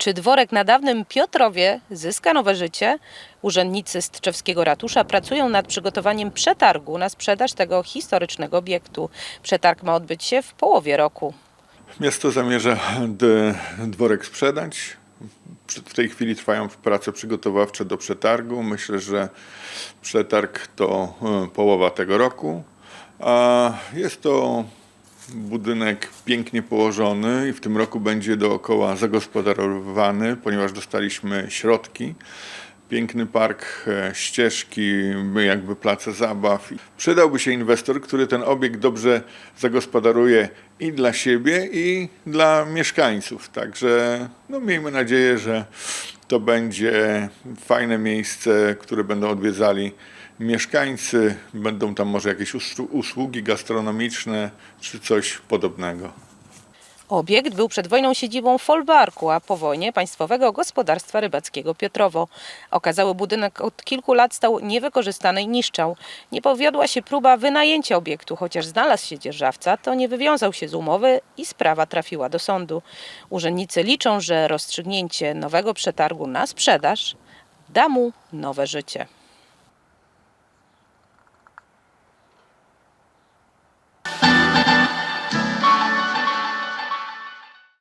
Czy dworek na dawnym Piotrowie zyska nowe życie? Urzędnicy z Tczewskiego Ratusza pracują nad przygotowaniem przetargu na sprzedaż tego historycznego obiektu. Przetarg ma odbyć się w połowie roku. Miasto zamierza dworek sprzedać. W tej chwili trwają prace przygotowawcze do przetargu. Myślę, że przetarg to e, połowa tego roku. A jest to budynek pięknie położony i w tym roku będzie dookoła zagospodarowany, ponieważ dostaliśmy środki. Piękny park, e, ścieżki, jakby place zabaw. Przydałby się inwestor, który ten obiekt dobrze zagospodaruje i dla siebie, i dla mieszkańców. Także no, miejmy nadzieję, że to będzie fajne miejsce, które będą odwiedzali mieszkańcy. Będą tam może jakieś usłu- usługi gastronomiczne czy coś podobnego. Obiekt był przed wojną siedzibą folwarku, a po wojnie Państwowego Gospodarstwa Rybackiego Piotrowo. Okazały budynek od kilku lat stał niewykorzystany i niszczał. Nie powiodła się próba wynajęcia obiektu, chociaż znalazł się dzierżawca, to nie wywiązał się z umowy i sprawa trafiła do sądu. Urzędnicy liczą, że rozstrzygnięcie nowego przetargu na sprzedaż da mu nowe życie.